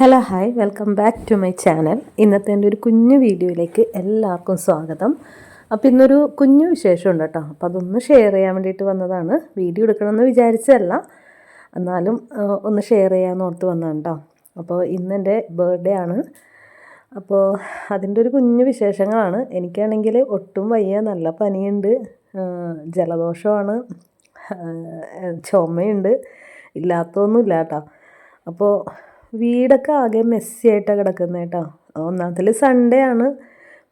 Hello hi welcome back to my channel ഇന്നത്തെ എന്റെ ഒരു കുഞ്ഞു വീഡിയോയിലേക്ക് എല്ലാവർക്കും സ്വാഗതം. അപ്പോൾ ഇന്നൊരു കുഞ്ഞു വിശേഷമുണ്ട് കേട്ടോ. അപ്പോൾ അതൊന്ന് ഷെയർ ചെയ്യാൻ വേണ്ടിയിട്ട് വന്നതാണ്. വീഡിയോ എടുക്കണമെന്ന് വിചാരിച്ചതല്ല. എന്നാലും ഒന്ന് ഷെയർ ചെയ്യാമെന്ന് ഓർത്ത് വന്നതാണ് കേട്ടോ അപ്പോൾ ഇന്ന് എന്റെ ബർത്ത്ഡേ ആണ്. അപ്പോൾ അതിന്റെ ഒരു കുഞ്ഞു വിശേഷങ്ങളാണ്. എനിക്കാണെങ്കിൽ ഒട്ടും വയ്യ. നല്ല പനിയുണ്ട്. ജലദോഷമാണ്. ചുമയുണ്ട്. ഇല്ലാത്തതൊന്നുമില്ല കേട്ടോ അപ്പോൾ വീടൊക്കെ ആകെ മെസ്സി ആയിട്ടാണ് കിടക്കുന്നത് കേട്ടോ ഒന്നാമത്തിൽ സൺഡേ ആണ്.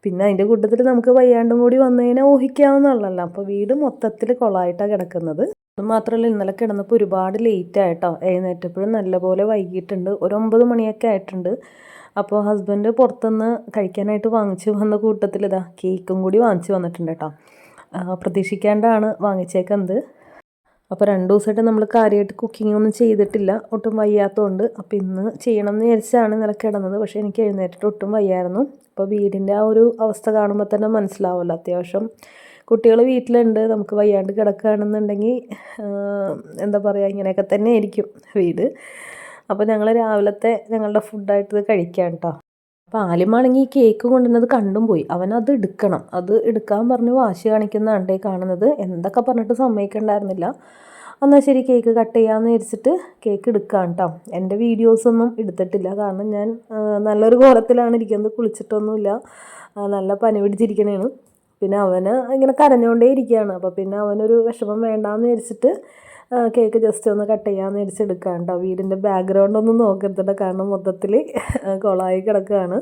പിന്നെ അതിന്റെ കൂട്ടത്തിൽ നമുക്ക് വയ്യാണ്ടും കൂടി വന്നു കഴിഞ്ഞാൽ അപ്പോൾ വീട് മൊത്തത്തിൽ കുളമായിട്ടാണ് കിടക്കുന്നത്. മാത്രമല്ല ഇന്നലെ കിടന്നപ്പോൾ ഒരുപാട് ലേറ്റ് ആയിട്ടോ. എഴുന്നേറ്റപ്പോഴും നല്ലപോലെ വൈകിട്ടുണ്ട് ഒരു ഒമ്പത് മണിയൊക്കെ ആയിട്ടുണ്ട്. അപ്പോൾ ഹസ്ബൻഡ് പുറത്തുനിന്ന് കഴിക്കാനായിട്ട് വാങ്ങിച്ചു വന്ന കൂട്ടത്തിൽ ഇതാ കേക്കും കൂടി വാങ്ങിച്ചു വന്നിട്ടുണ്ട് കേട്ടോ പ്രതീക്ഷിക്കാണ്ടാണ് വാങ്ങിച്ചേക്കുന്നത്. അപ്പോൾ രണ്ട് ദിവസമായിട്ട് നമ്മൾ കാര്യമായിട്ട് കുക്കിംഗ് ഒന്നും ചെയ്തിട്ടില്ല. ഒട്ടും വയ്യാത്തതുകൊണ്ട് അപ്പോൾ ഇന്ന് ചെയ്യണം എന്ന് വിചാരിച്ചാണ് ഇന്നലെ കിടന്നത്. പക്ഷേ എനിക്ക് എഴുന്നേറ്റിട്ട് ഒട്ടും വയ്യായിരുന്നു. അപ്പോൾ വീടിന്റെ ആ ഒരു അവസ്ഥ കാണുമ്പോൾ തന്നെ മനസ്സിലാവുമല്ലോ അത്യാവശ്യം. കുട്ടികൾ വീട്ടിലുണ്ട്. നമുക്ക് വയ്യാണ്ട് കിടക്കുകയാണെന്നുണ്ടെങ്കിൽ എന്താ പറയുക ഇങ്ങനെയൊക്കെ തന്നെ ആയിരിക്കും വീട്. അപ്പോൾ ഞങ്ങൾ രാവിലത്തെ ഞങ്ങളുടെ ഫുഡായിട്ട് കഴിക്കാം കേട്ടോ. അപ്പോൾ ആലിമാണെങ്കിൽ ഈ കേക്ക് കൊണ്ടുവന്നത് കണ്ടും പോയി. അവൻ അവനത് എടുക്കണം. അത് എടുക്കാൻ പറഞ്ഞ് വാശി കാണിക്കുന്നതാണ് ഈ കാണുന്നത്. എന്തൊക്കെ പറഞ്ഞിട്ട് സമ്മതിക്കണ്ടായിരുന്നില്ല. എന്നാൽ ശരി കേക്ക് കട്ട് ചെയ്യാമെന്ന് വിചാരിച്ചിട്ട് കേക്ക് എടുക്കാം കേട്ടോ. എന്റെ വീഡിയോസൊന്നും എടുത്തിട്ടില്ല. കാരണം ഞാൻ നല്ലൊരു കോലത്തിലാണ് ഇരിക്കുന്നത്. കുളിച്ചിട്ടൊന്നുമില്ല. നല്ല പനി പിടിച്ചിരിക്കണേണ്. പിന്നെ അവന് ഇങ്ങനെ കരഞ്ഞുകൊണ്ടേ ഇരിക്കുകയാണ് അപ്പോൾ പിന്നെ അവനൊരു വിഷമം വേണ്ടാന്ന് വിചാരിച്ചിട്ട് കേക്ക് ജസ്റ്റ് ഒന്ന് കട്ട് ചെയ്യാമെന്ന് വിചാരിച്ചെടുക്കാം കേട്ടോ വീടിന്റെ ബാക്ക്ഗ്രൗണ്ട് ഒന്നും നോക്കരുതട്ടോ കാരണം മൊത്തത്തിൽ കൊളായി കിടക്കുകയാണ്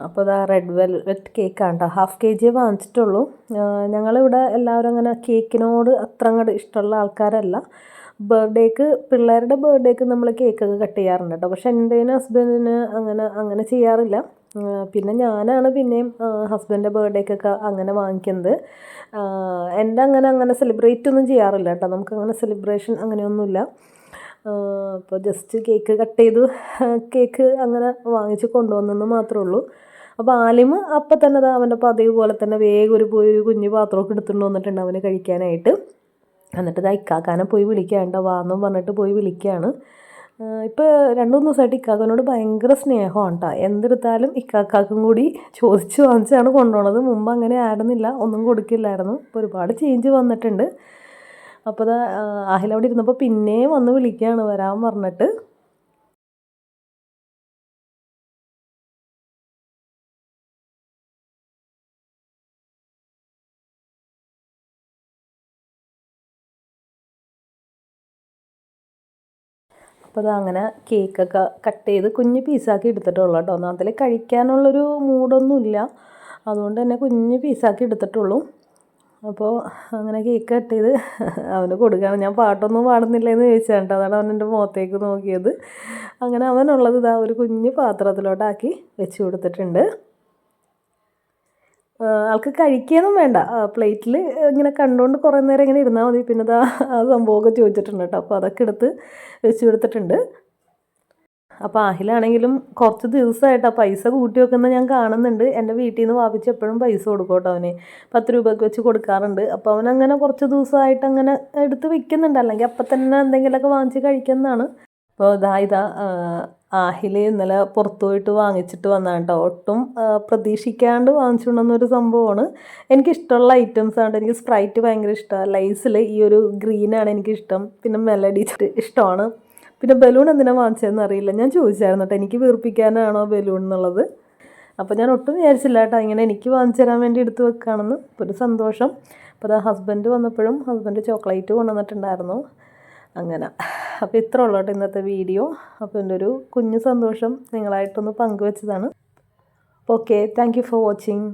അപ്പോൾ ഇതാ റെഡ് വെൽവെറ്റ് കേക്കാണ് കേട്ടോ ഹാഫ് കെ ജി വാങ്ങിച്ചിട്ടുള്ളൂ. ഞങ്ങളിവിടെ എല്ലാവരും അങ്ങനെ കേക്കിനോട് അത്ര അങ്ങോട്ട് ഇഷ്ടമുള്ള ആൾക്കാരല്ല. ബർത്ത്ഡേക്ക് പിള്ളേരുടെ ബർത്ത്ഡേക്ക് നമ്മൾ കേക്കൊക്കെ കട്ട് ചെയ്യാറുണ്ട് കേട്ടോ പക്ഷേ എന്റെ ഹസ്ബൻഡിന് അങ്ങനെ അങ്ങനെ ചെയ്യാറില്ല. പിന്നെ ഞാനാണ് പിന്നെയും ഹസ്ബൻഡിന്റെ ബർത്ത്ഡേക്കൊക്കെ അങ്ങനെ വാങ്ങിക്കുന്നത്. എന്റെ അങ്ങനെ അങ്ങനെ സെലിബ്രേറ്റ് ഒന്നും ചെയ്യാറില്ല കേട്ടോ. നമുക്ക് അങ്ങനെ സെലിബ്രേഷൻ അങ്ങനെയൊന്നുമില്ല. അപ്പോൾ ജസ്റ്റ് കേക്ക് കട്ട് ചെയ്തു കേക്ക് അങ്ങനെ വാങ്ങിച്ച് കൊണ്ടുവന്നെന്ന് മാത്രമേ ഉള്ളൂ. അപ്പോൾ ആലിമ് അപ്പം തന്നെ അവന്റെ പതിവ് പോലെ തന്നെ വേഗം ഒരു പോയി ഒരു കുഞ്ഞു പാത്രമൊക്കെ എടുത്തുകൊണ്ട് വന്നിട്ടുണ്ട് അവന് കഴിക്കാനായിട്ട്. എന്നിട്ട് ഇത് ഇക്കാക്കാനെ പോയി വിളിക്കാണ്ട് വാന്നും പറഞ്ഞിട്ട് പോയി വിളിക്കുകയാണ് ഇപ്പോൾ രണ്ട് മൂന്ന് ദിവസമായിട്ട് ഇക്കാക്കനോട് ഭയങ്കര സ്നേഹമാണ് കേട്ടോ എന്തെടുത്താലും ഇക്കാക്കാക്കും കൂടി ചോദിച്ച് വാങ്ങിച്ചാണ് കൊണ്ടുപോണത്. മുമ്പ് അങ്ങനെ ആയിരുന്നില്ല. ഒന്നും കൊടുക്കില്ലായിരുന്നു. ഇപ്പോൾ ഒരുപാട് ചേഞ്ച് വന്നിട്ടുണ്ട്. അപ്പോൾ അത് അഹിലവിടെ ഇരുന്നപ്പോൾ പിന്നെയും വന്ന് വിളിക്കുകയാണ് വരാൻ പറഞ്ഞിട്ട്. അപ്പോൾ അതങ്ങനെ കേക്കൊക്കെ കട്ട് ചെയ്ത് കുഞ്ഞ് പീസാക്കി എടുത്തിട്ടുള്ളൂ കേട്ടോ. ഒന്നാമതിൽ കഴിക്കാനുള്ളൊരു മൂഡൊന്നുമില്ല അതുകൊണ്ട് തന്നെ കുഞ്ഞ് പീസാക്കി എടുത്തിട്ടുള്ളൂ. അപ്പോൾ അങ്ങനെ കേക്ക് കട്ട് ചെയ്ത് അവന് കൊടുക്കാൻ ഞാൻ പാട്ടൊന്നും പാടുന്നില്ല എന്ന് ചോദിച്ചാൽ കേട്ടോ. അതാണ് അവൻ എന്റെ മുഖത്തേക്ക് നോക്കിയത്. അങ്ങനെ അവനുള്ളത് ഇതാ ഒരു കുഞ്ഞ് പാത്രത്തിലോട്ടാക്കി വെച്ച് കൊടുത്തിട്ടുണ്ട്. ആൾക്ക് കഴിക്കുകയൊന്നും വേണ്ട. പ്ലേറ്റിൽ ഇങ്ങനെ കണ്ടുകൊണ്ട് കുറേ നേരം ഇങ്ങനെ ഇരുന്നാൽ മതി. പിന്നെ അതാ ആ സംഭവമൊക്കെ ചോദിച്ചിട്ടുണ്ട് കേട്ടോ. അപ്പോൾ അതൊക്കെ എടുത്ത് വെച്ച് കൊടുത്തിട്ടുണ്ട്. അപ്പോൾ ആഹിലാണെങ്കിലും കുറച്ച് ദിവസമായിട്ട് പൈസ കൂട്ടി വെക്കുന്ന ഞാൻ കാണുന്നുണ്ട്. എന്റെ വീട്ടിൽ നിന്ന് വാപ്പിച്ച് എപ്പോഴും പൈസ കൊടുക്കും കേട്ടോ അവന്. പത്ത് രൂപയ്ക്ക് വെച്ച് കൊടുക്കാറുണ്ട്. അപ്പോൾ അവൻ അങ്ങനെ കുറച്ച് ദിവസമായിട്ട് അങ്ങനെ എടുത്ത് വെക്കുന്നുണ്ട്. അല്ലെങ്കിൽ അപ്പം തന്നെ എന്തെങ്കിലുമൊക്കെ വാങ്ങിച്ച് കഴിക്കുന്നതാണ്. അപ്പോൾ ഇതാ ഇതാ ഇന്നലെ പുറത്തു പോയിട്ട് വാങ്ങിച്ചിട്ട് വന്നതാണ് കേട്ടോ. ഒട്ടും പ്രതീക്ഷിക്കാണ്ട് പ്രതീക്ഷിക്കാണ്ട് വാങ്ങിച്ചുകൊണ്ടുവന്നൊരു സംഭവമാണ്. എനിക്കിഷ്ടമുള്ള ഐറ്റംസ് ആണ്. എനിക്ക് സ്പ്രൈറ്റ് ഭയങ്കര ഇഷ്ടമാണ്. ലൈസിൽ ഈ ഒരു ഗ്രീനാണ് എനിക്കിഷ്ടം. പിന്നെ മെലഡി ഇഷ്ടമാണ്. പിന്നെ ബലൂൺ എന്തിനാണ് വാങ്ങിച്ചതെന്ന് അറിയില്ല. ഞാൻ ചോദിച്ചായിരുന്നു കേട്ടോ. എനിക്ക് വീർപ്പിക്കാനാണോ ബലൂൺ എന്നുള്ളത്. അപ്പോൾ ഞാൻ ഒട്ടും വിചാരിച്ചില്ല കേട്ടോ. ഇങ്ങനെ എനിക്ക് വാങ്ങിച്ചു തരാൻ വേണ്ടി എടുത്ത് വെക്കുകയാണെന്ന്. ഒരു സന്തോഷം. അപ്പോൾ അത് ഹസ്ബൻഡ് വന്നപ്പോഴും ഹസ്ബൻഡ് ചോക്ലേറ്റ് കൊണ്ടുവന്നിട്ടുണ്ടായിരുന്നു. അങ്ങനെ. അപ്പോൾ ഇത്ര ഉള്ളൂ കേട്ടോ ഇന്നത്തെ വീഡിയോ. അപ്പോൾ എന്റെ ഒരു കുഞ്ഞു സന്തോഷം നിങ്ങളായിട്ടൊന്ന് പങ്കുവെച്ചതാണ്. Okay thank for watching